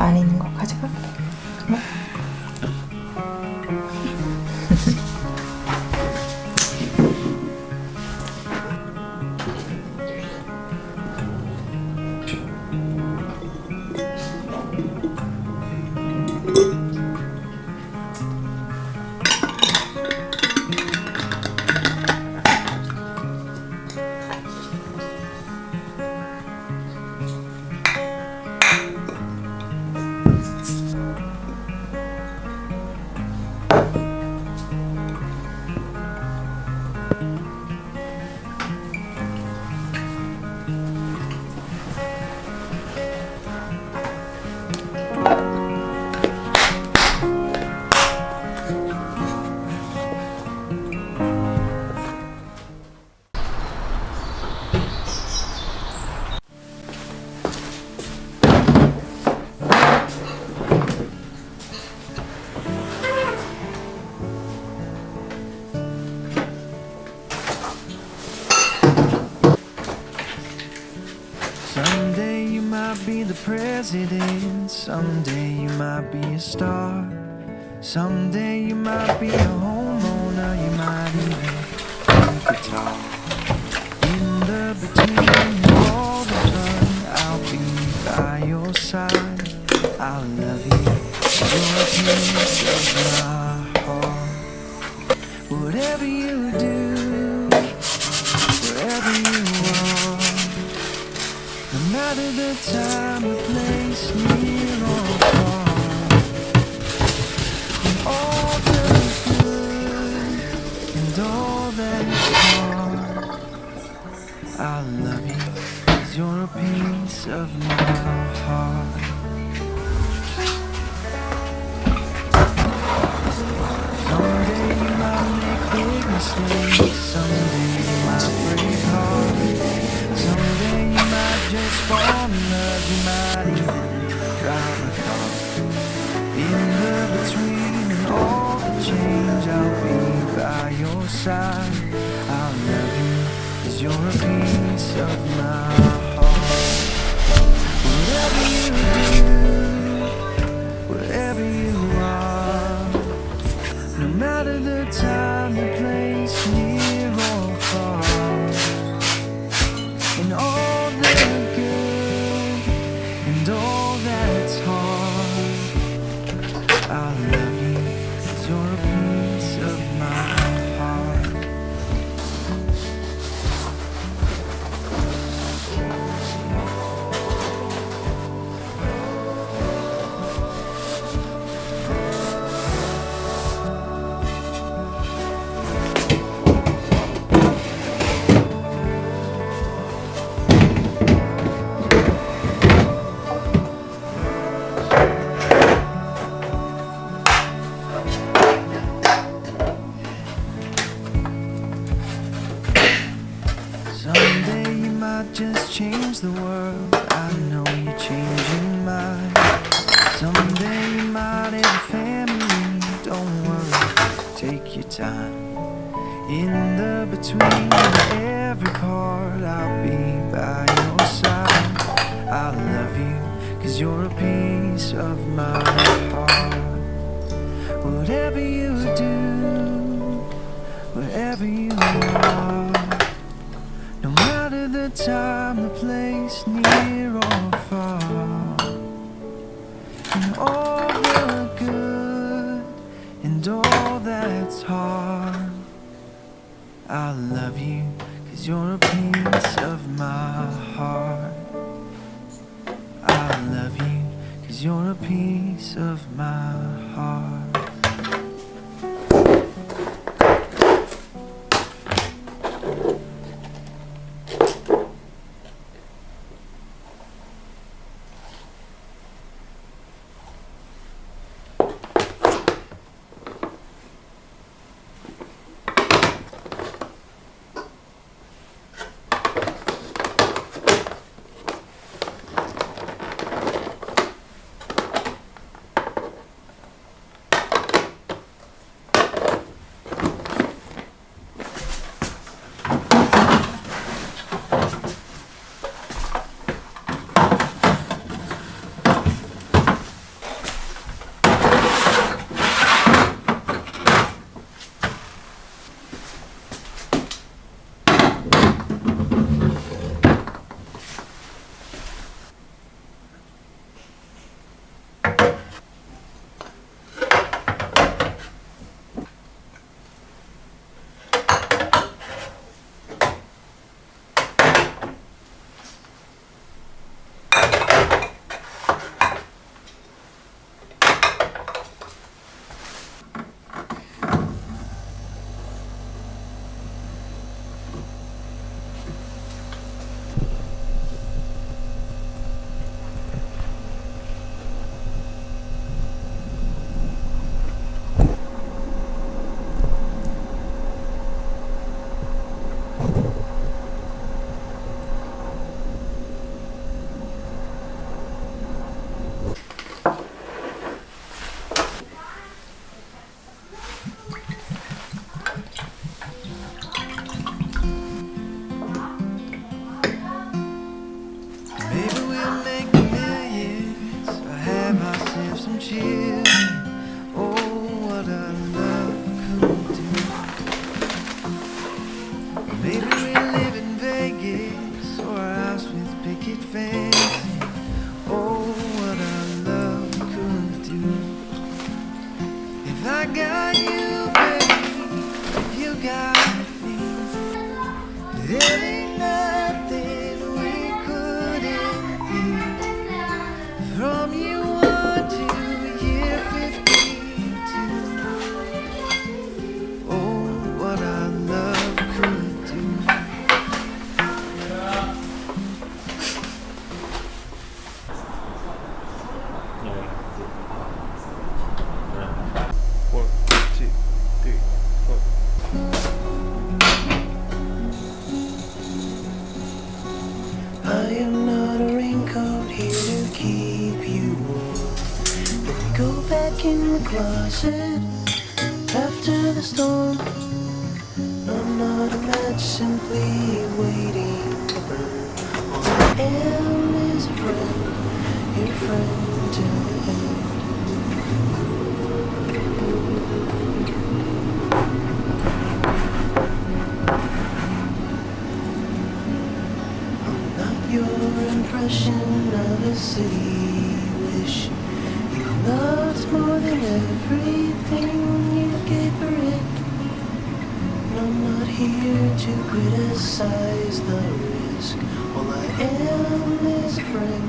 안에 있는 거 가져갈 the president. Someday you might be a star. Someday you might be a homeowner. You might I love you 'cause you're a piece of my heart. Someday you might make big mistakes, someday you might break hearts. Someday you might just fall in love, you might even drive a car. In the between and all the change, I'll be by your side. I'll love you, cause you're a piece of my heart. Whatever you do, change the world. I know you're changing mine. Someday you might have a family. Don't worry, take your time. In the between every part, I'll be by your side. I love you, cause you're a piece of my heart. Whatever you do, wherever you are. No matter the time, in the closet after the storm. I'm not a match simply waiting to burn. All I am is a friend, your friend the end. Not your impression of a city wish. You loved more than everything you gave for it. I'm not here to criticize the risk. All I am is a friend,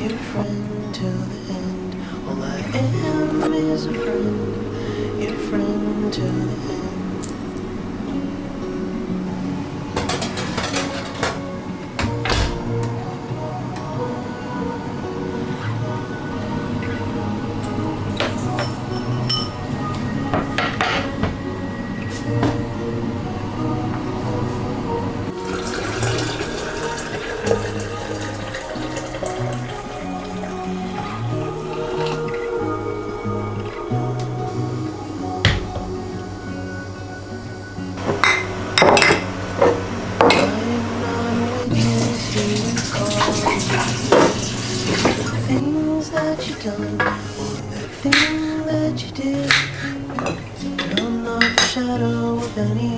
your friend till the end. All I am is a friend, your friend till the end. that you done, the thing that you did. I'm not a shadow of any